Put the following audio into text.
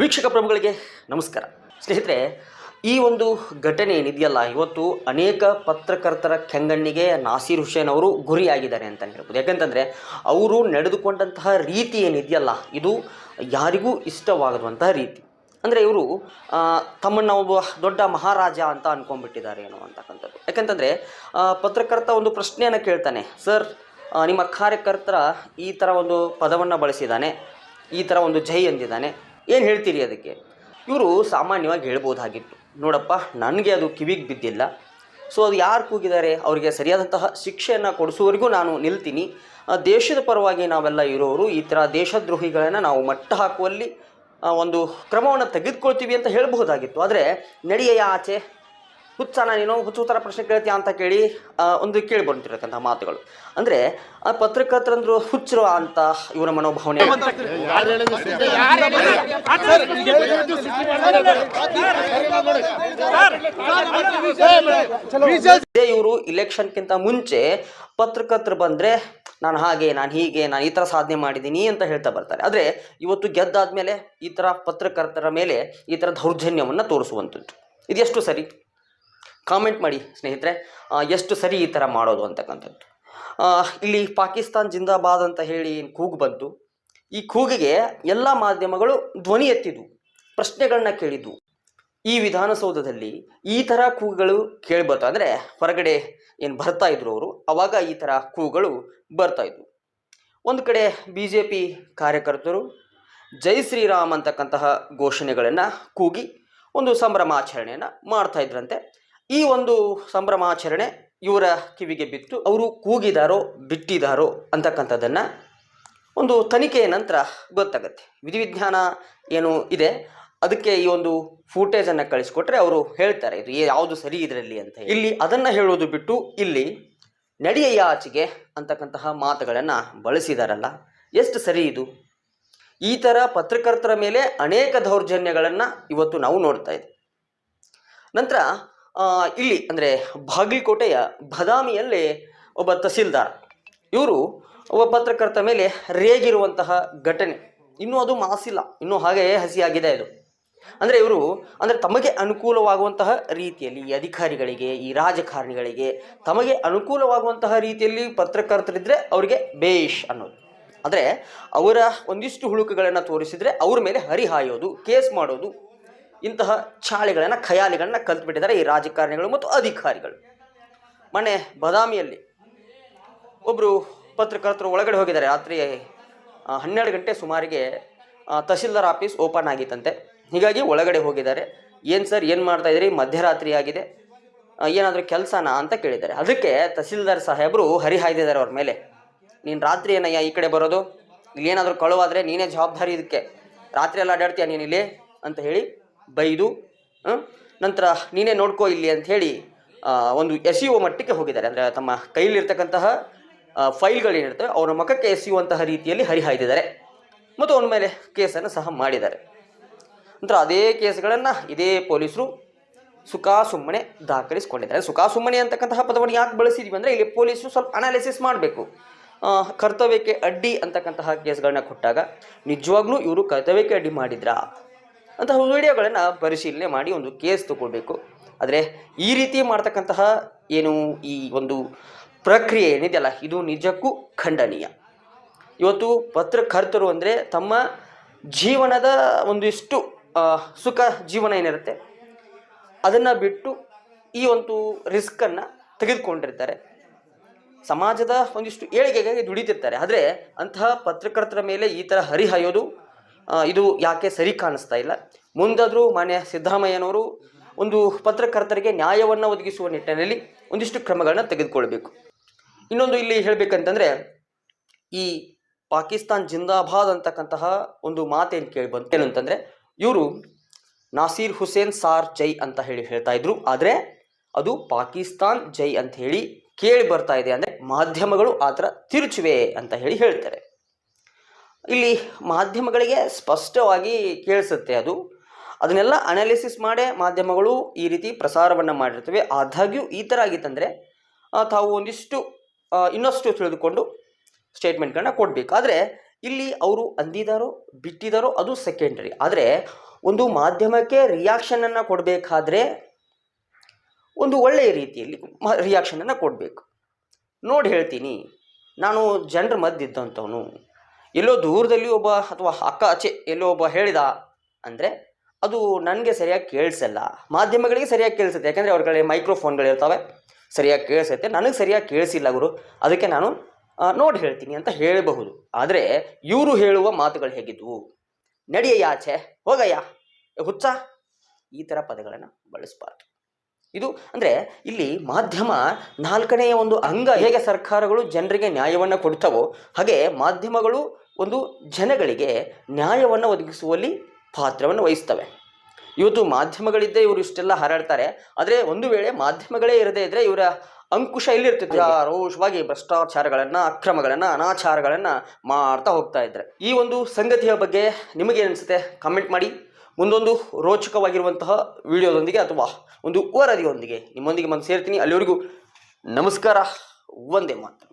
ವೀಕ್ಷಕ ಪ್ರಭುಗಳಿಗೆ ನಮಸ್ಕಾರ. ಸ್ನೇಹಿತರೆ, ಈ ಒಂದು ಘಟನೆ ಏನಿದೆಯಲ್ಲ, ಇವತ್ತು ಅನೇಕ ಪತ್ರಕರ್ತರ ಕೆಂಗಣ್ಣಿಗೆ ನಾಸೀರ್ ಹುಸೇನ್ ಅವರು ಗುರಿಯಾಗಿದ್ದಾರೆ ಅಂತಲೇ ಹೇಳ್ಬೋದು. ಯಾಕಂತಂದರೆ, ಅವರು ನಡೆದುಕೊಂಡಂತಹ ರೀತಿ ಏನಿದೆಯಲ್ಲ, ಇದು ಯಾರಿಗೂ ಇಷ್ಟವಾಗದಂತಹ ರೀತಿ. ಅಂದರೆ ಇವರು ತಮ್ಮನ್ನು ಒಬ್ಬ ದೊಡ್ಡ ಮಹಾರಾಜ ಅಂತ ಅಂದ್ಕೊಂಡ್ಬಿಟ್ಟಿದ್ದಾರೆ ಏನೋ ಅಂತಕ್ಕಂಥದ್ದು. ಯಾಕಂತಂದರೆ ಪತ್ರಕರ್ತ ಒಂದು ಪ್ರಶ್ನೆಯನ್ನು ಕೇಳ್ತಾನೆ, ಸರ್ ನಿಮ್ಮ ಕಾರ್ಯಕರ್ತರ ಈ ಥರ ಒಂದು ಪದವನ್ನು ಬಳಸಿದ್ದಾನೆ, ಈ ಥರ ಒಂದು ಜೈ ಅಂದಿದ್ದಾನೆ ಏನು ಹೇಳ್ತೀರಿ ಅದಕ್ಕೆ? ಇವರು ಸಾಮಾನ್ಯವಾಗಿ ಹೇಳ್ಬೋದಾಗಿತ್ತು. ನೋಡಪ್ಪ, ನನಗೆ ಅದು ಕಿವಿಗೆ ಬಿದ್ದಿಲ್ಲ. ಸೊ ಅದು ಯಾರು ಕೂಗಿದ್ದಾರೆ? ಅವರಿಗೆ ಸರಿಯಾದಂತಹ ಶಿಕ್ಷೆಯನ್ನು ಕೊಡಿಸುವವರೆಗೂ ನಾನು ನಿಲ್ತೀನಿ. ದೇಶದ ಪರವಾಗಿ ನಾವೆಲ್ಲ ಇರೋರು ಈ ಥರ ದೇಶದ್ರೋಹಿಗಳನ್ನು ನಾವು ಮಟ್ಟ ಹಾಕುವಲ್ಲಿ ಒಂದು ಕ್ರಮವನ್ನು ತೆಗೆದುಕೊಳ್ತೀವಿ ಅಂತ ಹೇಳಬಹುದಾಗಿತ್ತು ಆದರೆ, ನಡೆಯ ಆಚೆ ಹುಚ್ಚನ ನೀನು ಹುಚ್ಚು ಥರ ಪ್ರಶ್ನೆ ಕೇಳ್ತೀಯ ಅಂತ ಕೇಳಿ ಆ, ಒಂದು ಕೇಳಿ ಬಂದಿರತಕ್ಕಂಥ ಮಾತುಗಳು. ಅಂದರೆ ಆ ಪತ್ರಕರ್ತರಂದ್ರು ಹುಚ್ಚರು ಅಂತ ಇವರ ಮನೋಭಾವನೆ ಇವರು ಇಲೆಕ್ಷನ್ಗಿಂತ ಮುಂಚೆ ಪತ್ರಕರ್ತರು ಬಂದರೆ ನಾನು ಹಾಗೆ ನಾನು ಹೀಗೆ ನಾನು ಈ ಥರ ಸಾಧನೆ ಮಾಡಿದ್ದೀನಿ ಅಂತ ಹೇಳ್ತಾ ಬರ್ತಾರೆ. ಆದರೆ ಇವತ್ತು ಗೆದ್ದಾದ್ಮೇಲೆ ಈ ಥರ ಪತ್ರಕರ್ತರ ಮೇಲೆ ಈ ಥರ ದೌರ್ಜನ್ಯವನ್ನು ತೋರಿಸುವಂಥದ್ದು ಇದೆಷ್ಟು ಸರಿ? ಕಾಮೆಂಟ್ ಮಾಡಿ, ಸ್ನೇಹಿತರೆ. ಎಷ್ಟು ಸರಿ ಈ ಥರ ಮಾಡೋದು ಅಂತಕ್ಕಂಥದ್ದು. ಇಲ್ಲಿ ಪಾಕಿಸ್ತಾನ್ ಜಿಂದಾಬಾದ್ ಅಂತ ಹೇಳಿ ಏನು ಕೂಗು ಬಂತು. ಈ ಕೂಗಿಗೆ ಎಲ್ಲ ಮಾಧ್ಯಮಗಳು ಧ್ವನಿ ಎತ್ತಿದ್ವು ಪ್ರಶ್ನೆಗಳನ್ನ ಕೇಳಿದ್ವು. ಈ ವಿಧಾನಸೌಧದಲ್ಲಿ ಈ ಥರ ಕೂಗುಗಳು ಕೇಳಿಬರ್ತಾ ಅಂದರೆ ಹೊರಗಡೆ ಏನು ಬರ್ತಾ ಇದ್ರು ಅವರು, ಅವಾಗ ಈ ಥರ ಕೂಗುಗಳು ಬರ್ತಾ ಇದ್ವು. ಒಂದು ಕಡೆ ಬಿ ಜೆ ಪಿ ಕಾರ್ಯಕರ್ತರು ಜೈ ಶ್ರೀರಾಮ್ ಅಂತಕ್ಕಂತಹ ಘೋಷಣೆಗಳನ್ನು ಕೂಗಿ ಒಂದು ಸಂಭ್ರಮಾಚರಣೆಯನ್ನು ಮಾಡ್ತಾ ಇದ್ರಂತೆ. ಈ ಒಂದು ಸಂಭ್ರಮಾಚರಣೆ ಇವರ ಕಿವಿಗೆ ಬಿತ್ತು. ಅವರು ಕೂಗಿದಾರೋ, ಬಿಟ್ಟಿದಾರೋ ಅಂತಕ್ಕಂಥದ್ದನ್ನು ಒಂದು ತನಿಖೆಯ ನಂತರ ಗೊತ್ತಾಗುತ್ತೆ. ವಿಧಿವಿಜ್ಞಾನ ಏನು ಇದೆ? ಅದಕ್ಕೆ ಈ ಒಂದು ಫೂಟೇಜನ್ನು ಕಳಿಸ್ಕೊಟ್ರೆ ಅವರು ಹೇಳ್ತಾರೆ, ಇದು ಯಾವುದು ಸರಿ ಇದರಲ್ಲಿ ಅಂತ ಇಲ್ಲಿ ಅದನ್ನು ಹೇಳೋದು ಬಿಟ್ಟು ಇಲ್ಲಿ ನಡೆಯ ಆಚೆಗೆ ಅಂತಕ್ಕಂತಹ ಮಾತುಗಳನ್ನು ಬಳಸಿದಾರಲ್ಲ, ಎಷ್ಟು ಸರಿ ಇದು? ಈ ಥರ ಪತ್ರಕರ್ತರ ಮೇಲೆ ಅನೇಕ ದೌರ್ಜನ್ಯಗಳನ್ನು ಇವತ್ತು ನಾವು ನೋಡ್ತಾ ಇದ್ದೀವಿ ನಂತರ ಇಲ್ಲಿ ಅಂದರೆ ಬಾಗಲಕೋಟೆಯ ಬದಾಮಿಯಲ್ಲಿ ಒಬ್ಬ ತಹಸೀಲ್ದಾರ್. ಇವರು ಒಬ್ಬ ಪತ್ರಕರ್ತ ಮೇಲೆ ರೇಗಿರುವಂತಹ ಘಟನೆ. ಇನ್ನೂ ಅದು ಮಾಸಿಲ್ಲ. ಇನ್ನೂ ಹಾಗೆ ಹಸಿಯಾಗಿದೆ ಇದು ಅಂದರೆ ಇವರು ಅಂದರೆ ತಮಗೆ ಅನುಕೂಲವಾಗುವಂತಹ ರೀತಿಯಲ್ಲಿ ಈ ಅಧಿಕಾರಿಗಳಿಗೆ, ಈ ರಾಜಕಾರಣಿಗಳಿಗೆ ತಮಗೆ ಅನುಕೂಲವಾಗುವಂತಹ ರೀತಿಯಲ್ಲಿ ಪತ್ರಕರ್ತರಿದ್ದರೆ ಅವರಿಗೆ ಬೇಷ್ ಅನ್ನೋದು. ಆದರೆ ಅವರ ಒಂದಿಷ್ಟು ಹುಳುಕುಗಳನ್ನು ತೋರಿಸಿದರೆ ಅವ್ರ ಮೇಲೆ ಹರಿಹಾಯೋದು, ಕೇಸ್ ಮಾಡೋದು ಇಂತಹ ಚಾಳಿಗಳನ್ನು, ಖಯಾಲಿಗಳನ್ನ ಕಲ್ತ್ಬಿಟ್ಟಿದ್ದಾರೆ ಈ ರಾಜಕಾರಣಿಗಳು ಮತ್ತು ಅಧಿಕಾರಿಗಳು. ಮೊನ್ನೆ ಬದಾಮಿಯಲ್ಲಿ ಒಬ್ಬರು ಪತ್ರಕರ್ತರು ಒಳಗಡೆ ಹೋಗಿದ್ದಾರೆ. ರಾತ್ರಿ ಹನ್ನೆರಡು ಗಂಟೆ ಸುಮಾರಿಗೆ ತಹಸೀಲ್ದಾರ್ ಆಫೀಸ್ ಓಪನ್ ಆಗಿತ್ತಂತೆ. ಹೀಗಾಗಿ ಒಳಗಡೆ ಹೋಗಿದ್ದಾರೆ. ಏನು ಸರ್, ಏನು ಮಾಡ್ತಾ ಇದ್ದೀರಿ ಮಧ್ಯರಾತ್ರಿ ಆಗಿದೆ. ಏನಾದರೂ ಕೆಲಸನಾ ಅಂತ ಕೇಳಿದ್ದಾರೆ. ಅದಕ್ಕೆ ತಹಸೀಲ್ದಾರ್ ಸಾಹೇಬರು ಹರಿಹಾಯ್ದಿದ್ದಾರೆ ಅವ್ರ ಮೇಲೆ. ನೀನು ರಾತ್ರಿ ಏನಯ್ಯ ಈ ಕಡೆ ಬರೋದು? ಇಲ್ಲಿ ಏನಾದರೂ ಕಳುವಾದರೆ ನೀನೇ ಜವಾಬ್ದಾರಿ ಇದಕ್ಕೆ. ರಾತ್ರಿ ಎಲ್ಲ ಅಡ್ಡಾಡ್ತೀಯ ನೀನು ಇಲ್ಲಿ? ಅಂತ ಹೇಳಿ ಬೈದು ನಂತರ ನೀನೇ ನೋಡ್ಕೋ ಇಲ್ಲಿ ಅಂತ ಹೇಳಿ ಒಂದು ಎಸೆಯುವ ಮಟ್ಟಕ್ಕೆ ಹೋಗಿದ್ದಾರೆ. ಅಂದರೆ ತಮ್ಮ ಕೈಲಿರ್ತಕ್ಕಂತಹ ಫೈಲ್ಗಳು ಫೈಲ್ಗಳೇನಿರ್ತವೆ ಅವರ ಮುಖಕ್ಕೆ ಎಸೆಯುವಂತಹ ರೀತಿಯಲ್ಲಿ ಹರಿಹಾಯ್ದಿದ್ದಾರೆ. ಮತ್ತು ಅವನ ಮೇಲೆ ಕೇಸನ್ನು ಸಹ ಮಾಡಿದ್ದಾರೆ. ನಂತರ ಅದೇ ಕೇಸ್ಗಳನ್ನು ಇದೇ ಪೊಲೀಸರು ಸುಖಾ ಸುಮ್ಮನೆ ದಾಖಲಿಸಿಕೊಂಡಿದ್ದಾರೆ. ಸುಖಾ ಸುಮ್ಮನೆ ಅಂತಕ್ಕಂತಹ ಪದವನ್ನು ಯಾಕೆ ಬಳಸಿದೀವಿ ಅಂದರೆ, ಇಲ್ಲಿ ಪೊಲೀಸರು ಸ್ವಲ್ಪ ಅನಾಲಿಸಿಸ್ ಮಾಡಬೇಕು. ಕರ್ತವ್ಯಕ್ಕೆ ಅಡ್ಡಿ ಅಂತಕ್ಕಂತಹ ಕೇಸ್ಗಳನ್ನ ಕೊಟ್ಟಾಗ ನಿಜವಾಗ್ಲೂ ಇವರು ಕರ್ತವ್ಯಕ್ಕೆ ಅಡ್ಡಿ ಮಾಡಿದ್ರಾ? ಅಂತಹ ವಿಡಿಯೋಗಳನ್ನು ಪರಿಶೀಲನೆ ಮಾಡಿ ಒಂದು ಕೇಸ್ ತಗೊಳ್ಬೇಕು. ಆದರೆ ಈ ರೀತಿ ಮಾಡ್ತಕ್ಕಂತಹ ಏನು ಈ ಒಂದು ಪ್ರಕ್ರಿಯೆ ಏನಿದೆಯಲ್ಲ, ಇದು ನಿಜಕ್ಕೂ ಖಂಡನೀಯ. ಇವತ್ತು ಪತ್ರಕರ್ತರು ಅಂದರೆ ತಮ್ಮ ಜೀವನದ ಒಂದಿಷ್ಟು ಸುಖ ಜೀವನ ಏನಿರುತ್ತೆ, ಅದನ್ನು ಬಿಟ್ಟು ಈ ಒಂದು ರಿಸ್ಕನ್ನು ತೆಗೆದುಕೊಂಡಿರ್ತಾರೆ. ಸಮಾಜದ ಒಂದಿಷ್ಟು ಏಳಿಗೆಗಾಗಿ ದುಡಿತಿರ್ತಾರೆ. ಆದರೆ ಅಂತಹ ಪತ್ರಕರ್ತರ ಮೇಲೆ ಈ ಥರ ಹರಿಹಾಯೋದು ಇದು ಯಾಕೆ ಸರಿ ಕಾಣಿಸ್ತಾ ಇಲ್ಲ? ಮುಂದಾದರೂ ಮಾನ್ಯ ಸಿದ್ದರಾಮಯ್ಯನವರು ಒಂದು ಪತ್ರಕರ್ತರಿಗೆ ನ್ಯಾಯವನ್ನು ಒದಗಿಸುವ ನಿಟ್ಟಿನಲ್ಲಿ ಒಂದಿಷ್ಟು ಕ್ರಮಗಳನ್ನ ತೆಗೆದುಕೊಳ್ಬೇಕು. ಇನ್ನೊಂದು ಇಲ್ಲಿ ಹೇಳಬೇಕಂತಂದರೆ, ಈ ಪಾಕಿಸ್ತಾನ್ ಜಿಂದಾಬಾದ್ ಅಂತಕ್ಕಂತಹ ಒಂದು ಮಾತೇನು ಕೇಳಿ ಬಂತು. ಏನು ಅಂತಂದರೆ, ಇವರು ನಾಸೀರ್ ಹುಸೇನ್ ಸಾರ್ ಜೈ ಅಂತ ಹೇಳಿ ಹೇಳ್ತಾ ಇದ್ರು. ಆದರೆ, ಅದು ಪಾಕಿಸ್ತಾನ್ ಜೈ ಅಂತ ಹೇಳಿ ಕೇಳಿ ಬರ್ತಾ ಇದೆ. ಅಂದರೆ ಮಾಧ್ಯಮಗಳು ಆ ಥರ ತಿರುಚುವೆ ಅಂತ ಹೇಳಿ ಹೇಳ್ತಾರೆ. ಇಲ್ಲಿ ಮಾಧ್ಯಮಗಳಿಗೆ ಸ್ಪಷ್ಟವಾಗಿ ಕೇಳಿಸುತ್ತೆ ಅದು. ಅದನ್ನೆಲ್ಲ ಅನಾಲಿಸಿಸ್ ಮಾಡೇ ಮಾಧ್ಯಮಗಳು ಈ ರೀತಿ ಪ್ರಸಾರವನ್ನು ಮಾಡಿರ್ತವೆ. ಆದಾಗ್ಯೂ ಈ ಥರ ಆಗಿತ್ತಂದರೆ ತಾವು ಒಂದಿಷ್ಟು ಇನ್ನಷ್ಟು ತಿಳಿದುಕೊಂಡು ಸ್ಟೇಟ್ಮೆಂಟ್ಗಳನ್ನ ಕೊಡಬೇಕು. ಆದರೆ ಇಲ್ಲಿ ಅವರು ಅಂದಿದಾರೋ, ಬಿಟ್ಟಿದಾರೋ ಅದು ಸೆಕೆಂಡರಿ ಆದರೆ ಒಂದು ಮಾಧ್ಯಮಕ್ಕೆ ರಿಯಾಕ್ಷನನ್ನು ಕೊಡಬೇಕಾದ್ರೆ ಒಂದು ಒಳ್ಳೆಯ ರೀತಿಯಲ್ಲಿ ರಿಯಾಕ್ಷನನ್ನು ಕೊಡಬೇಕು. ನೋಡಿ ಹೇಳ್ತೀನಿ. ನಾನು ಜನರ ಮಧ್ಯೆದ್ದಂಥವನು ಎಲ್ಲೋ ದೂರದಲ್ಲಿ ಒಬ್ಬ ಅಥವಾ ಅಕ್ಕ ಆಚೆ ಎಲ್ಲೋ ಒಬ್ಬ ಹೇಳಿದ ಅಂದರೆ ಅದು ನನಗೆ ಸರಿಯಾಗಿ ಕೇಳಿಸಲ್ಲ. ಮಾಧ್ಯಮಗಳಿಗೆ ಸರಿಯಾಗಿ ಕೇಳಿಸುತ್ತೆ. ಯಾಕಂದರೆ ಅವ್ರ ಕಡೆ ಮೈಕ್ರೋಫೋನ್ಗಳಿರ್ತವೆ ಸರಿಯಾಗಿ ಕೇಳಿಸುತ್ತೆ. ನನಗೆ ಸರಿಯಾಗಿ ಕೇಳಿಸಿಲ್ಲ ಗುರು. ಅದಕ್ಕೆ ನಾನು ನೋಡಿ ಹೇಳ್ತೀನಿ ಅಂತ ಹೇಳಬಹುದು. ಆದರೆ ಇವರು ಹೇಳುವ ಮಾತುಗಳು ಹೇಗಿದ್ವು? ನಡೆಯಯ್ಯ ಆಚೆ. ಹೋಗಯ್ಯ. ಹುಚ್ಚ. ಈ ಥರ ಪದಗಳನ್ನು ಬಳಸಬಾರ್ದು. ಇದು ಅಂದರೆ ಇಲ್ಲಿ ಮಾಧ್ಯಮ ನಾಲ್ಕನೆಯ ಒಂದು ಅಂಗ ಹೇಗೆ ಸರ್ಕಾರಗಳು ಜನರಿಗೆ ನ್ಯಾಯವನ್ನು ಕೊಡ್ತವೋ ಹಾಗೆ ಮಾಧ್ಯಮಗಳು ಒಂದು ಜನಗಳಿಗೆ ನ್ಯಾಯವನ್ನು ಒದಗಿಸುವಲ್ಲಿ ಪಾತ್ರವನ್ನು ವಹಿಸ್ತವೆ. ಇವತ್ತು ಮಾಧ್ಯಮಗಳಿದ್ದೇ ಇವರು ಇಷ್ಟೆಲ್ಲ ಹಾರಾಡ್ತಾರೆ. ಆದರೆ ಒಂದು ವೇಳೆ ಮಾಧ್ಯಮಗಳೇ ಇರದೇ ಇದ್ದರೆ ಇವರ ಅಂಕುಶ ಎಲ್ಲಿರ್ತಿತ್ತು? ರೋಷವಾಗಿ ಭ್ರಷ್ಟಾಚಾರಗಳನ್ನು, ಅಕ್ರಮಗಳನ್ನು, ಅನಾಚಾರಗಳನ್ನು ಮಾಡ್ತಾ ಹೋಗ್ತಾ ಇದ್ದಾರೆ ಈ ಒಂದು ಸಂಗತಿಯ ಬಗ್ಗೆ ನಿಮಗೆ ಅನಿಸುತ್ತೆ ಕಮೆಂಟ್ ಮಾಡಿ. ಮುಂದೊಂದು ರೋಚಕವಾಗಿರುವಂತಹ ವಿಡಿಯೋದೊಂದಿಗೆ ಅಥವಾ ಒಂದು ವರದಿಯೊಂದಿಗೆ ನಿಮ್ಮೊಂದಿಗೆ ಬಂದು ಸೇರ್ತೀನಿ ಅಲ್ಲಿವರೆಗೂ ನಮಸ್ಕಾರ. ಒಂದೇ ಮಾತು